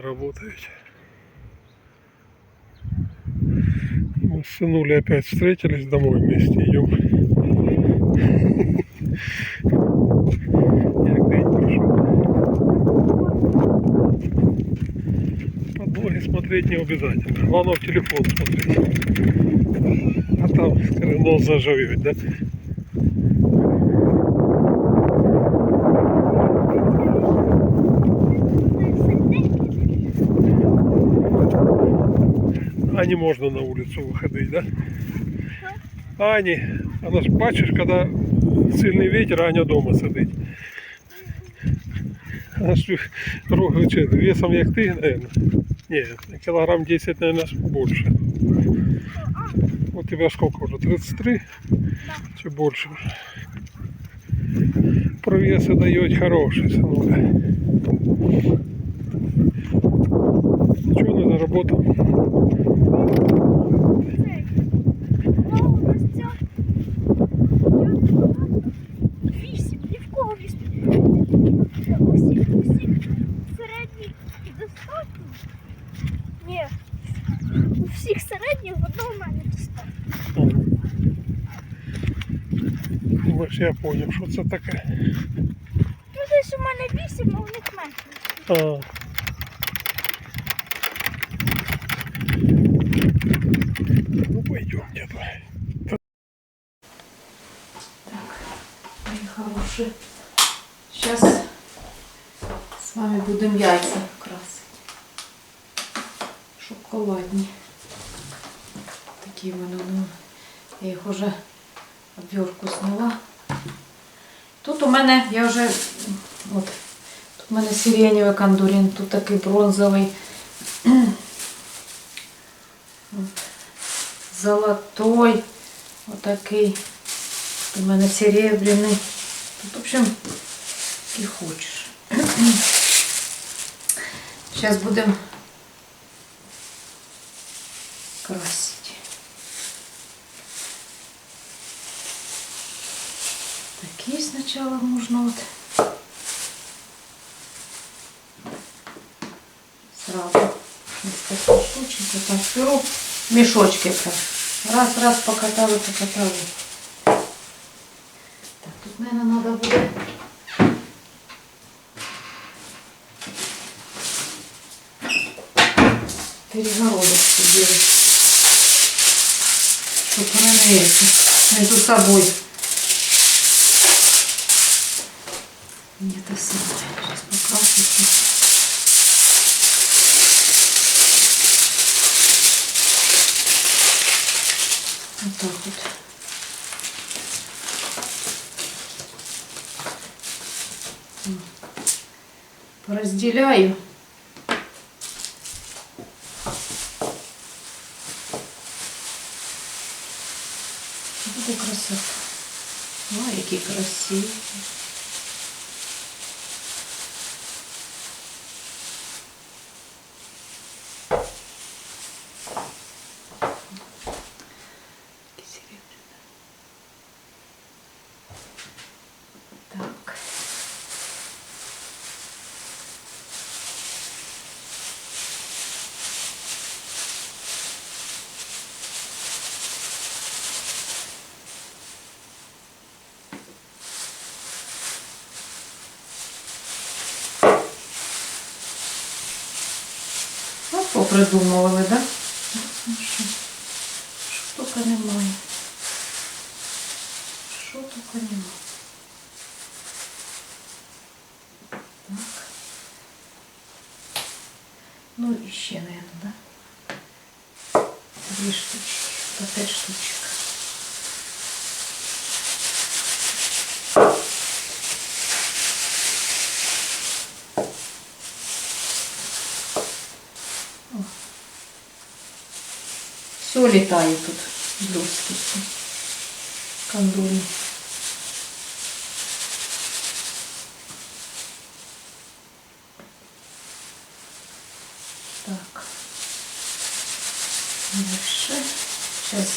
работаете. Мы с сынули опять встретились, домой вместе идем. Як день пройшов. Под смотреть не обязательно. Главное в телефон смотреть. А там, скажем, нос заживет, да? Не можна на вулицю виходити, да? Ані, вона ж бачиш, коли сильний вітер, Аня вдома сидить. Вона ж чи, весом як ти, наверное. Ні, кілограм 10, наверное, більше. У тебе сколько уже? 33? Чи більше? Привеси дають хороші, синуля. Не заработав. Вісім, ні в кого вісім. Усіх, усіх середніх достатньо. Ні, у всіх середніх в одного мене достатньо. Думаєш, я поняв, що це таке. Ну, десь у мене вісім, а у них менше. Ну, пойдемте. Мои хорошие. Сейчас с вами будем яйца красить. Шоколадні. Такі вони, ну, я їх уже обвертку зняла. Тут у мене, я вже, от, тут у мене сиреневий кондурін, тут такий бронзовий. От. Золотой, отакий. У мене серебряний. Тут, в общем, і хочеш. Зараз будемо красити. Такие сначала можно вот сразу несколько штучек вот так беру мешочки прям. Раз, раз покатала, покатала. Так, тут, наверное, надо будет перегородочку делать. Не эти, между собой не то самое. Разделяю. Буде красота. Ой, какие красиві. Ну, попридумували, да? Ну, що? Тільки немає. Що тільки немає. Так. Ну, і ще, наверное, да? Дві штучки, по п'ять штучок. Все летає тут всі. Кондури. Так. Дальше. Сейчас.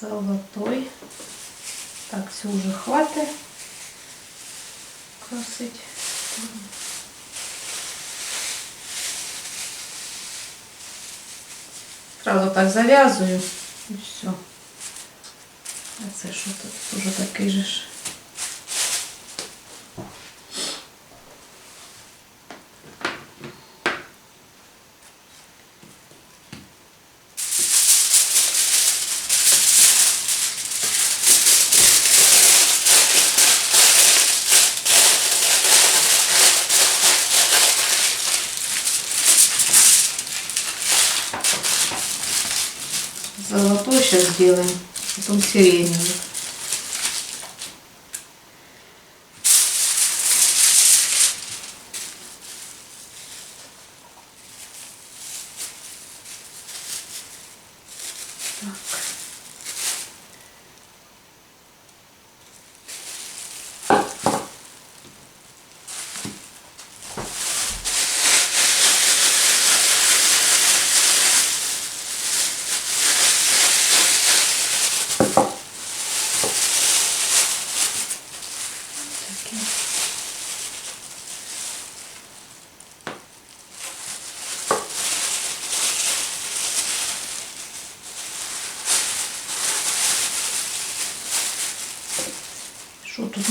Золотой. Так, все уже хватит. красить. Сразу так зав'язую і все. А це що тут? Уже такий же ж. ശരി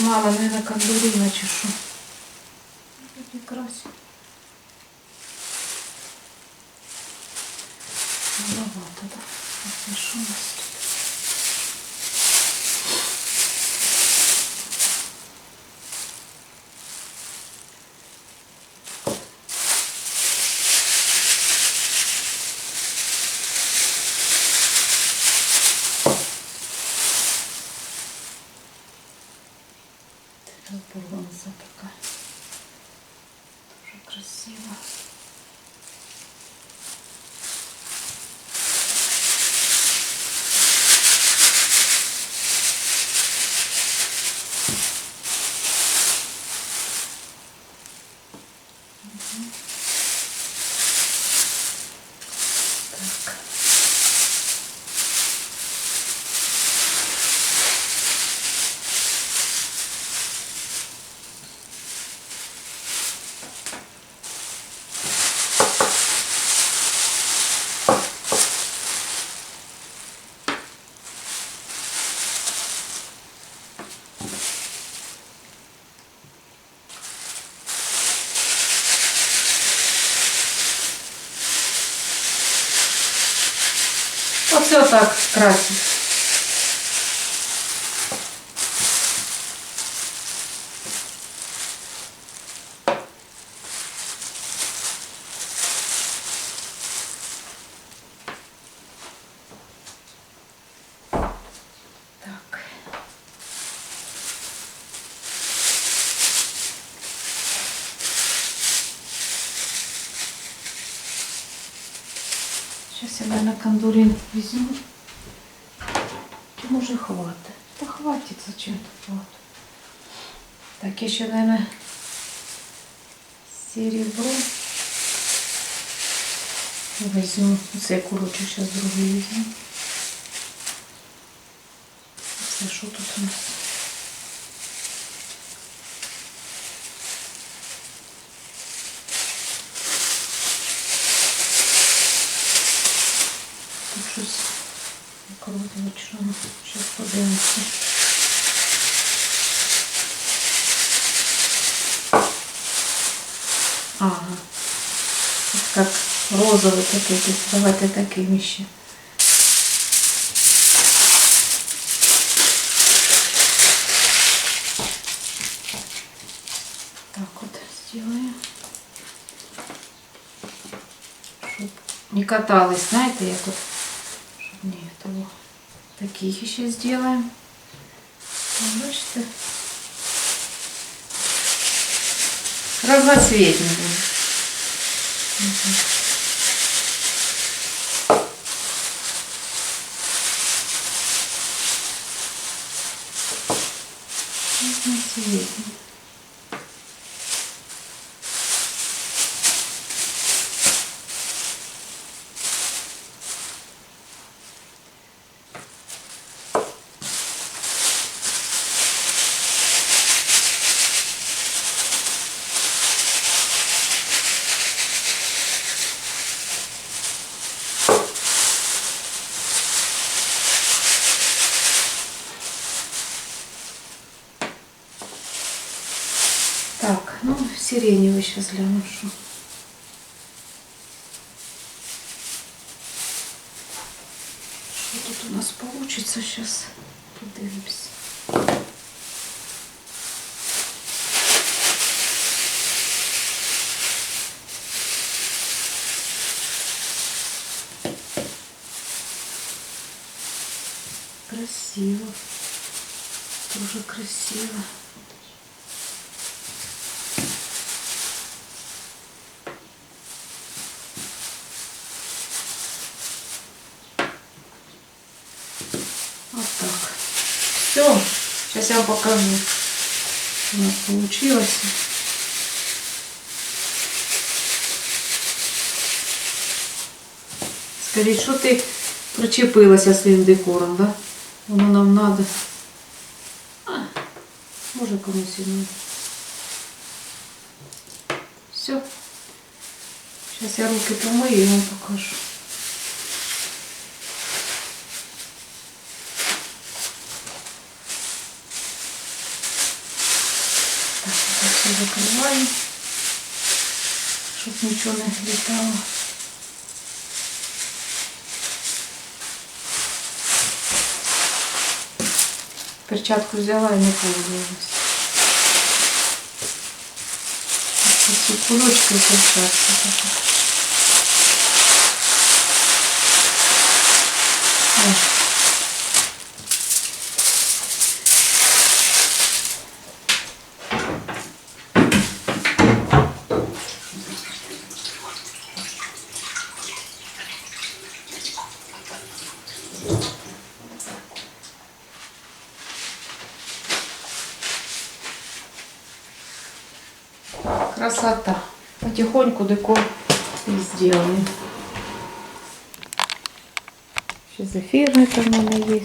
мама наверное, на кондурина чи що? Тут якраз. Маловато, так? А це що у нас тут? Бронза такая. Тоже красиво. Мгм. Так. Отак красить. Так. Сейчас я, наверное, кондурин возьму. Чи може хватить? Та хватить зачем-то. Так, я ще, наверное, серебро возьму. Це короче сейчас другий візьму. Це що тут у нас? Тут щось круточно. Зараз подивимося. Ага. Тут как розовый такой. То есть давайте таким еще. Так вот сделаем. Чтоб не каталась, знаете, я тут Щоб ні, того. Таких ще зробимо. Бачите? Разноцветні ну, сиреневый сейчас гляну, что. Тут у нас получится сейчас? Подивимось. Красиво. Тоже красиво. Покажу, у нас получилось. Скажіть, що ти причепилася своїм декором, да? Воно нам надо. А, може комусь і. Все. Сейчас я руки помою і вам покажу. Так, закрываем, щоб нічого не літало. Перчатку взяла і не пользовалась. Ці кулечки перчатки. такі. Красота. Потихоньку декор и сделаем. Ще зефірний там у мене є.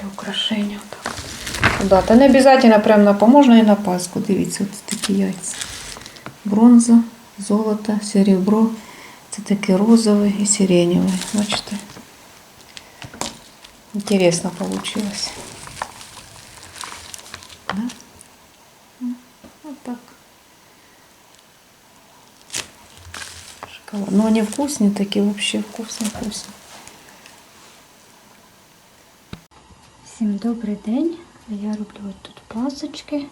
Для украшення. Так. Да, та не обязательно прям на можна і на Пасху. Дивіться, от такі яйця. Бронза, золото, серебро. Це таке розове і сиреневе. Бачите? Интересно получилось. Да? Шоколад. Но они вкусные такие, вообще вкусные, вкусные. Всім добрий день. Я роблю от тут пасочки.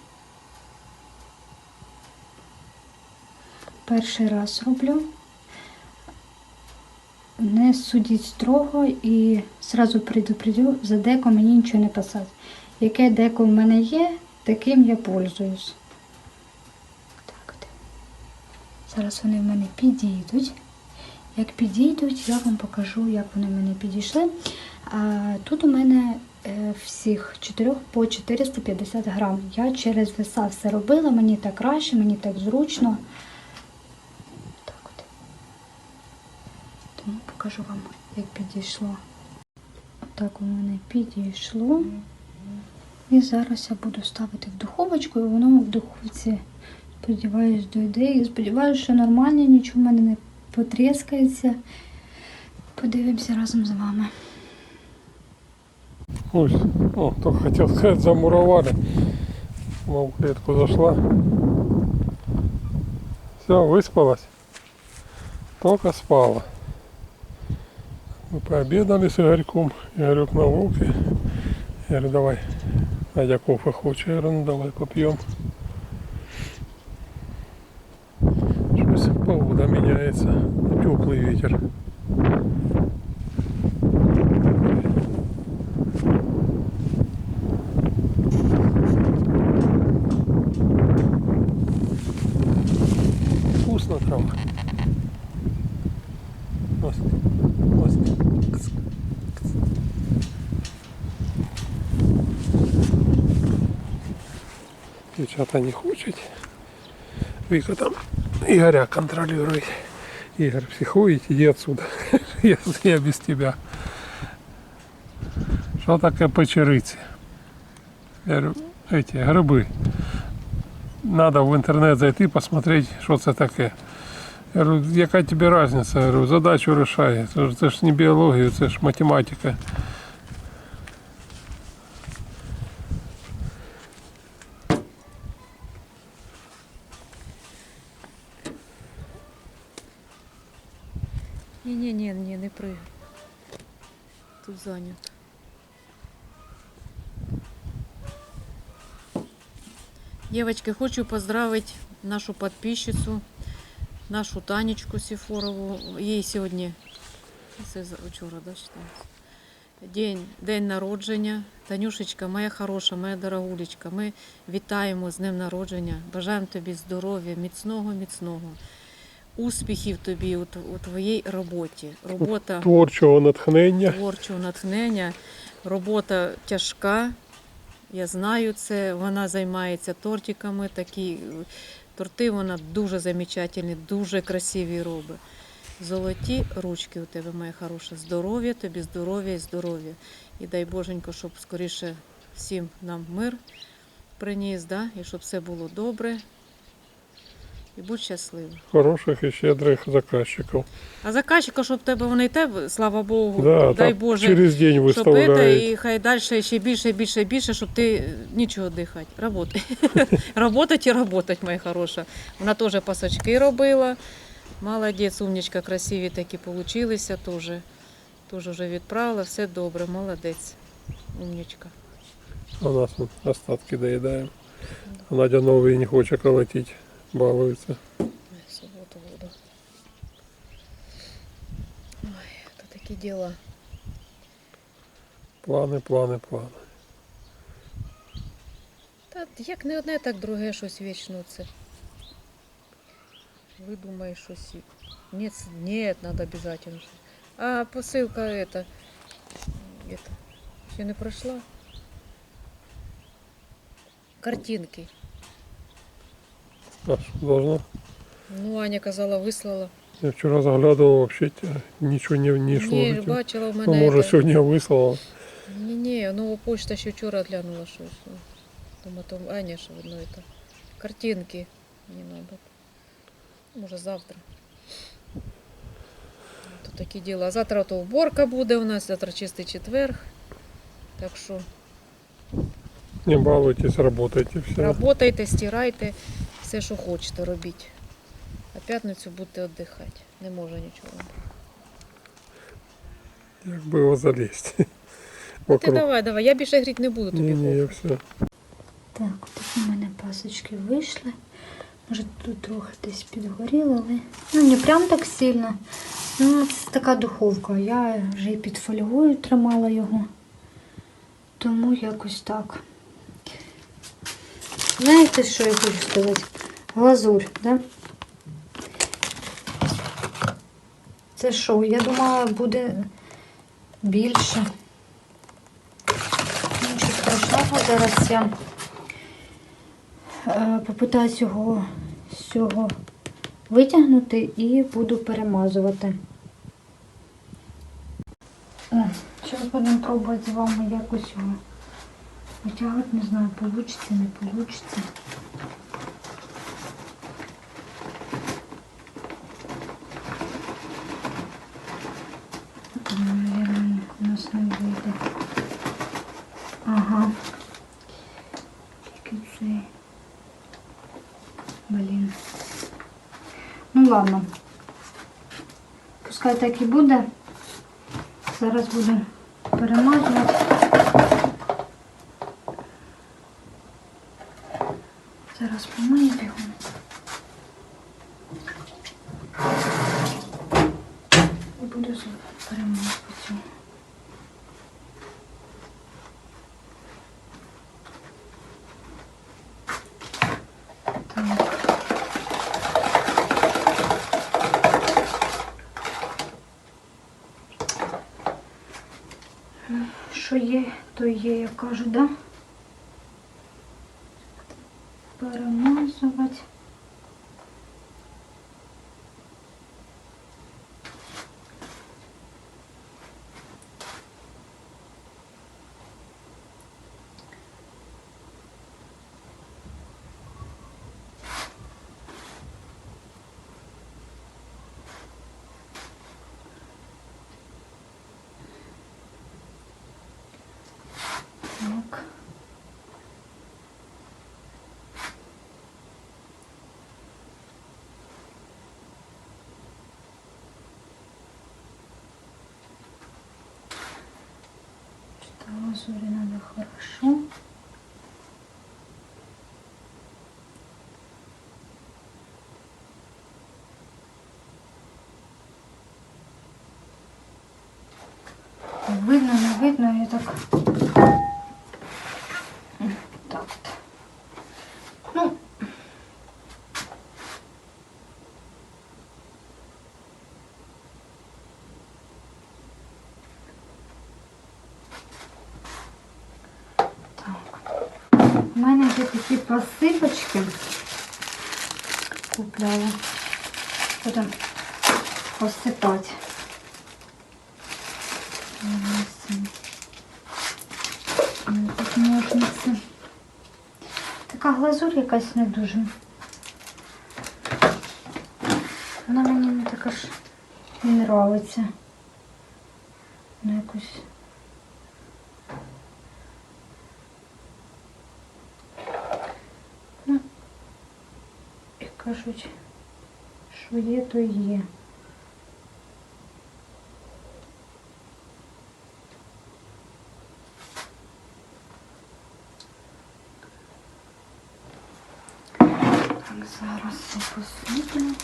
Перший раз роблю. Не судіть строго і зразу предупредю, за деко мені нічого не писати. Яке деко в мене є, таким я пользуюсь. Зараз вони в мене підійдуть. Як підійдуть, я вам покажу, як вони в мене підійшли. Тут у мене е, всіх чотирьох по 450 грам. Я через веса все робила, мені так краще, мені так зручно. Так от. Тому покажу вам, як підійшло. Отак у мене підійшло. І зараз я буду ставити в духовочку, і воно в духовці, сподіваюсь, дойде. І сподіваюся, що нормально, нічого в мене не потріскається. Подивимося разом з вами. Ой, о, только хотел сказать, замуровали. Мол, в клетку зашла. Все, выспалась. Только спала. Мы пообедали с Игорьком. Игорек на волке. Я говорю, давай. Надя кофе хочет. Я говорю, ну давай попьем. Погода меняется. Теплый ветер. Вкусно там. Ось. Кс, кс. Дівчата не хочуть. Віка там Ігоря контролює. Ігор психует, иди отсюда. Если я без тебя. Що таке печериці? Я говорю, эти гриби. Надо в интернет зайти, посмотреть, що це таке. Я говорю, яка тобі різниця? Я говорю, задачу рішає. Це ж, це ж не біологія, це ж математика. Ні, ні, не пригай. Тут зайнято. Девочки, хочу поздравить нашу подписчицу, нашу Танечку Сіфорову. Їй сьогодні, це вчора, да, считається? День, день народження. Танюшечка, моя хороша, моя дорогулечка, ми вітаємо з днем народження. Бажаємо тобі здоров'я, міцного, міцного. Успіхів тобі у, у твоїй роботі. Робота Творчого натхнення. творчого натхнення. Робота тяжка. Я знаю це. Вона займається тортиками. Такі торти вона дуже замечательні, дуже красиві робить. Золоті ручки у тебе, моя хороша. Здоров'я тобі, здоров'я і здоров'я. І дай Боженько, щоб скоріше всім нам мир приніс, да? і щоб все було добре. І будь щасливим. Хороших і щедрих заказчиків. А заказчика, щоб тебе вони і тебе, слава Богу, Да, дай так Боже. через день Щоб це, виставляють. і хай далі ще більше, більше, більше, щоб ти нічого дихати. Работай. Работать і работать, моя хороша. Вона теж пасочки робила. Молодець, умнічка, красиві такі получилися теж. Теж вже відправила, все добре, молодець. Умнічка. У нас вон остатки доедаем. А Надя новые не хочет колотить, балуется. Ой, в суботу буду. Ой, це такі діла. Планы, планы, планы. Та як не одне, так друге щось вічно це. Видумаєш щось. і- Ні, ц- ні, надо обязательно. А посилка это, это ще не пройшла. Картинки. А что должно? Ну, Аня казала, вислала. Я вчера заглядывал, вообще те- ничего не, не шло. Ні, до тебя. бачила в Ну, мене. может, это- сегодня выслала. Ні, ні, нова почта ще вчора глянула щось. ну. Думаю, то Аня ще одно это. Картинки не надо. Може завтра. Тут такі діла. А завтра то уборка буде у нас, завтра чистий четверг. Так що Не балуйтесь, работайте все. работайте, стирайте, все, що хочете, робіть. А п'ятницю будете віддихати. Не може нічого. Як би його залезть. Ну, ти давай, давай, я більше гріти не буду тобі. Не, я все. Так, такі в мене пасочки вийшли. Може тут трохи десь підгоріло, але ну не прям так сильно. Ну, це така духовка. Я вже і під фольгою тримала його. Тому якось так. Знаєте, що я хочу сказати? Глазурь, да? Це що? Я думала, буде більше. Нічого страшного, зараз я е, попитаюсь його з цього витягнути і буду перемазувати. Зараз будемо пробувати з вами якось його витягувати. Не знаю, вийде, не вийде. Наверное, у нас не вийде. Ага. Тільки цей. Блін. Ну ладно. Пускай так і буде. Зараз буду перемазувати. Що є, то є, я кажу, да? Глазури надо хорошо. Видно, не видно, я так. Посипочки. Купляла. Будемо посипати. Тут ножниці. Така глазурь якась не дуже. Вона мені не така ж не нравиться. Вона якось. Кажуть, що є, то є. Так, зараз все посуду.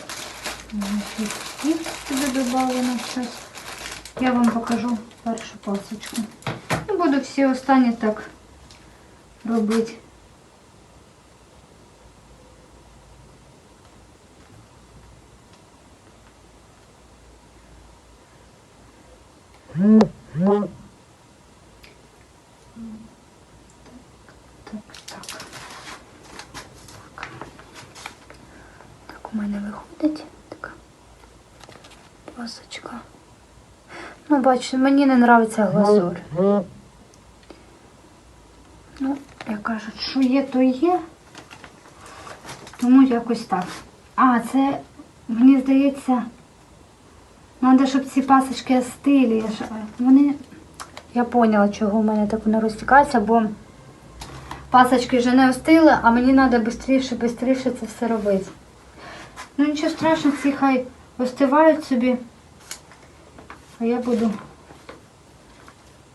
Значить, і сюди додано щось. Я вам покажу першу пасочку. Буду всі останні так робити. Так, так. Так. Так у мене виходить така пасочка. Ну, бачите, мені не подобається глазур. Ну, як кажуть, що є, то є. Тому якось так. А, це, мені здається, треба, щоб ці пасочки ж- Вони. Я поняла, чого в мене так воно розтікається, бо пасочки вже не остили, а мені треба швидше, швидше це все робити. Ну нічого страшного, ці хай остивають собі. А я буду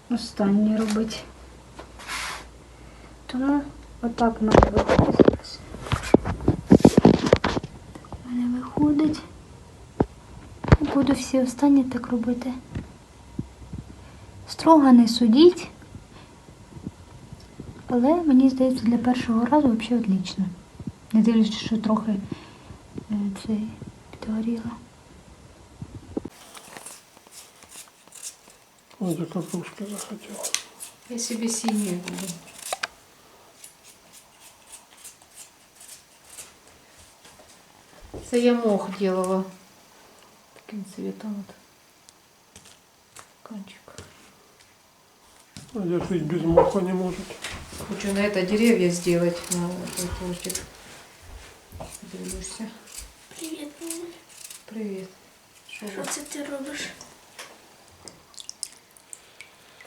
останні робити. Тому отак в мене виходить зараз. У мене виходить. Буду всі останні так робити. Строго не судіть. Але мені здається, для першого разу взагалі отлично. Не дивлячись, що трохи е, це підгоріло. Ось я картошки захотел. Я себе синюю буду. Це я мох делала. Таким цветом вот. Кончик. А я жить без моха не может. Хочу на это деревья сделать, на этот. Привіт, мама. Привет. Що Що ви? це ти робиш?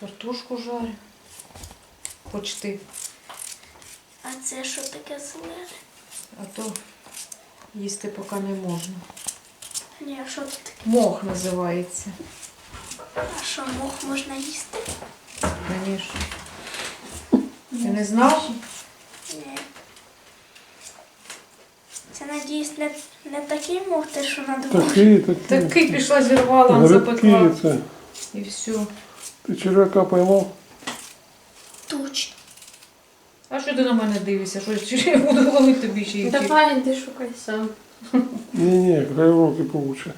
Картошку жарю. Почти. А це що таке зелене? А то їсти поки не можна. Ні, а що це таке? Мох називається. А що, мох можна їсти? Звісно. Ти не знав? Ні. Це, надіюсь, не, не такий мох, те, що на дворі. Такие, такие. Такий пішла зірвала, Грибки запекла. І все. Ты червяка поймал? Точно. А що ти на мене дивишся? Що я буду ловити тобі ще й Давай, іди шукай сам. Не-не, хай уроки получше.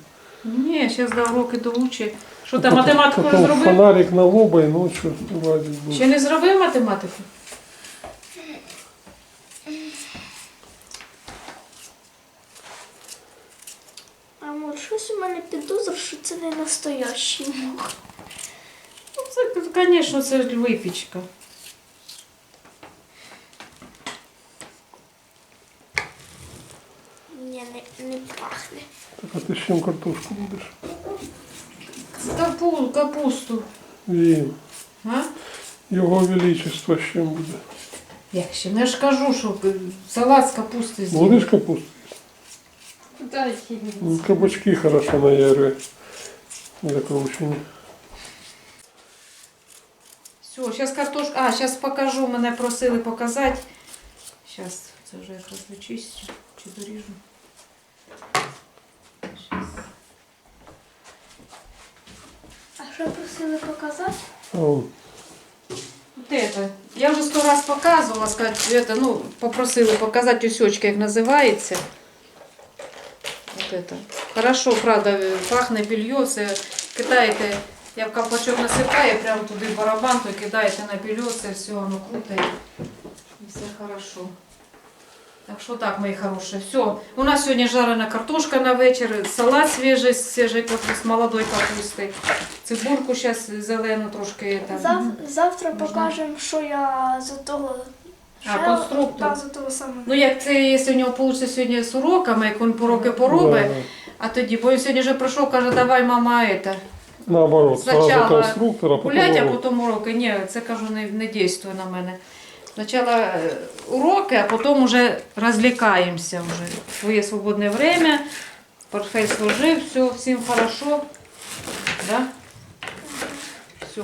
Ні, зараз до уроки доучи. Що ти Потом- математику не зробив? фонарик на лоба и ночью лазить Ще будет. не зробив математику? А може, щось у мене підозр, що це не настоящий мох. Ну, це, звісно, це ж випічка. Ні, не, не пахне. Так а ты с чем картошку будешь? Капу, капусту. Він. А? Його величество з чим буде. Як ще? Ну я ж кажу, що е, салат з капусти з'їм. Будеш капусту? Дай їй. Ну, Кабачки хорошо наяры закручені. Все, зараз картошка. А, зараз покажу, мене просили показати. Зараз, це вже якраз вичистю чи доріжу. Щас. А що просили показати? О, Вот это. Я вже сто раз показувала, сказати, это, ну, попросили показати усьочки, як називається. Вот это. Хорошо, правда, пахне белье, це кидаєте, я в капачок насипаю, прямо туди барабан, то кидаєте на белье, все, воно круто і все хорошо. Так що так, мої хороші. Все. У нас сьогодні жарена картошка на вечір, салат свіжий, з свіжої капусти, з молодої капусти. Цибульку зараз зелену трошки. Там. Зав... Завтра Можна. покажемо, що я за того. А, ще- конструктор. Так, за того самого. Ну, як це, якщо у нього вийде сьогодні з уроками, як він пороки поробить, а тоді, бо він сьогодні вже прийшов, каже, давай, мама, это, Наоборот, сразу Спочатку конструктор, а гулять, а урок. потім уроки. Ні, це кажу, не, не дійствує на мене. Спочатку е, уроки, а потім вже розвлікаємося вже. Своє свободне время. Портфель сложив, все, всім хорошо. Да? Все.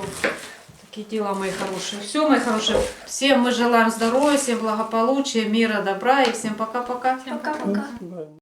Такие дела, мои хорошие. Все, мои хорошие. Всем мы желаем здоровья, всем благополучия, мира, добра и всем пока-пока. Пока-пока.